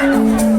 Bye.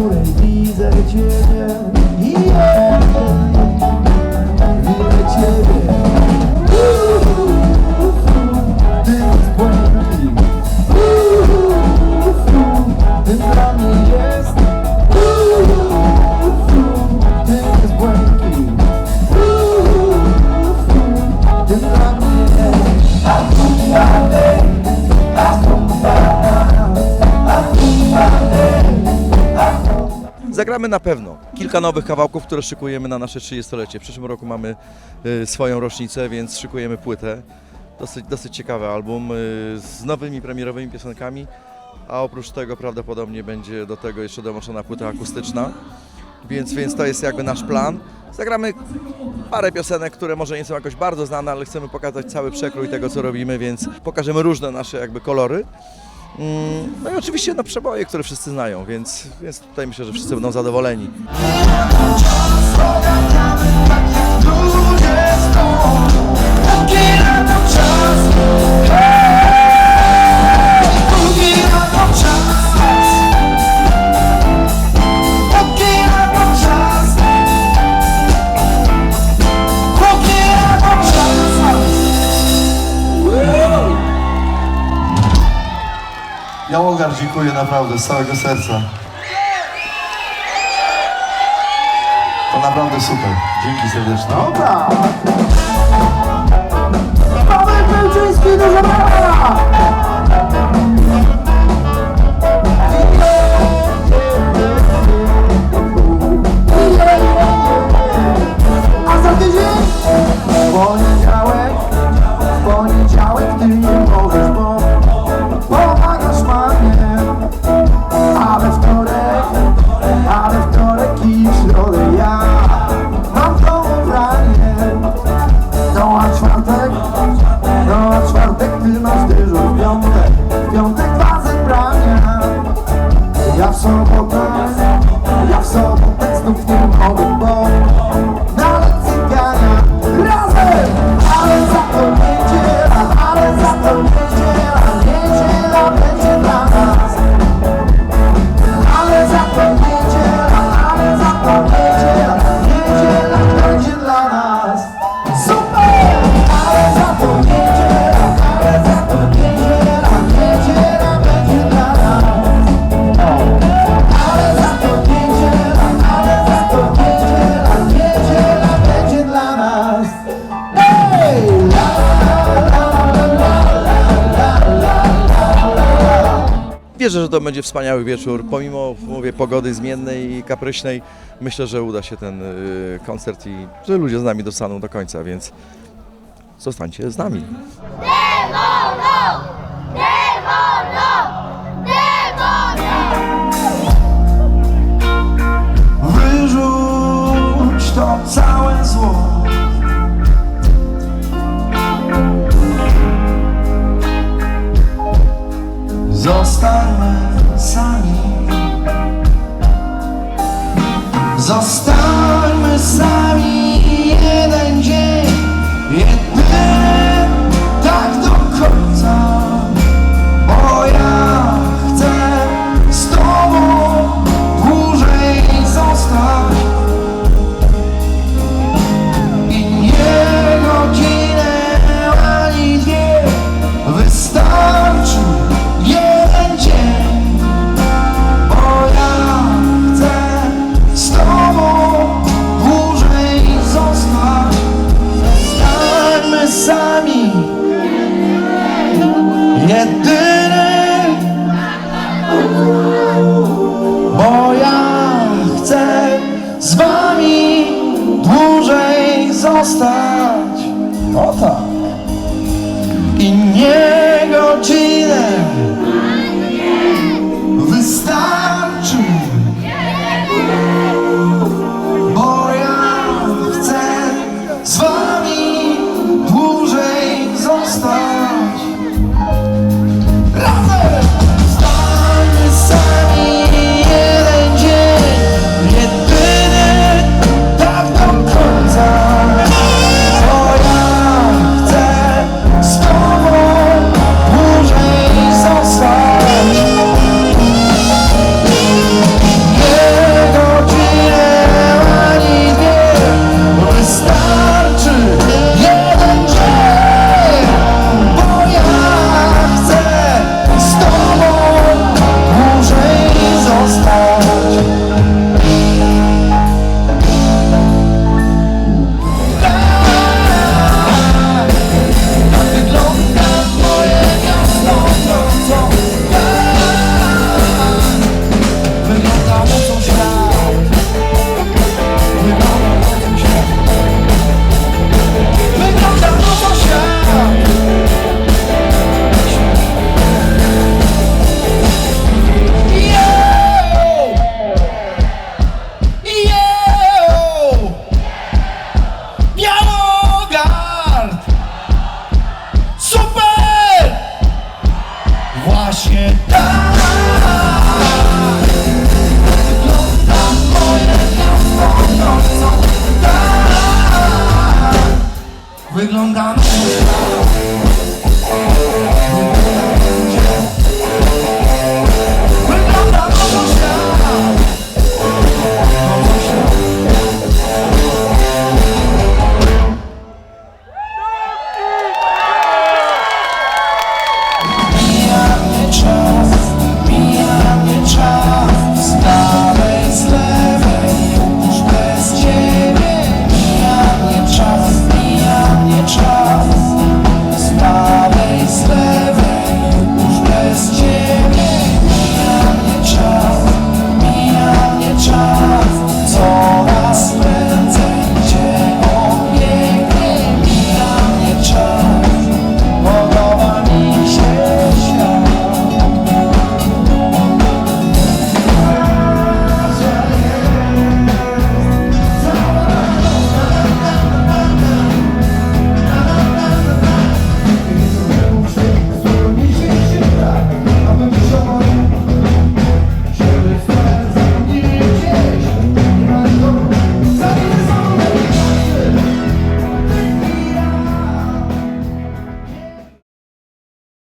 Której widzę Ciebie I ja Zagramy na pewno kilka nowych kawałków, które szykujemy na nasze 30-lecie. W przyszłym roku mamy y, swoją rocznicę, więc szykujemy płytę. Dosyć, dosyć ciekawy album y, z nowymi premierowymi piosenkami, a oprócz tego prawdopodobnie będzie do tego jeszcze dołączona płyta akustyczna. Więc, więc to jest jakby nasz plan. Zagramy parę piosenek, które może nie są jakoś bardzo znane, ale chcemy pokazać cały przekrój tego, co robimy, więc pokażemy różne nasze jakby kolory. Mm, No i oczywiście no, przeboje, które wszyscy znają, więc, więc tutaj myślę, że wszyscy będą zadowoleni. Jałogar dziękuję naprawdę z całego serca. To naprawdę super. Dzięki serdecznie. Dobra! Wierzę, że to będzie wspaniały wieczór. Pomimo, mówię, pogody zmiennej i kapryśnej, myślę, że uda się ten y, koncert i że ludzie z nami dostaną do końca, więc zostańcie z nami. Zostańmy sami Zostańmy sami jeden stop. Wyglądam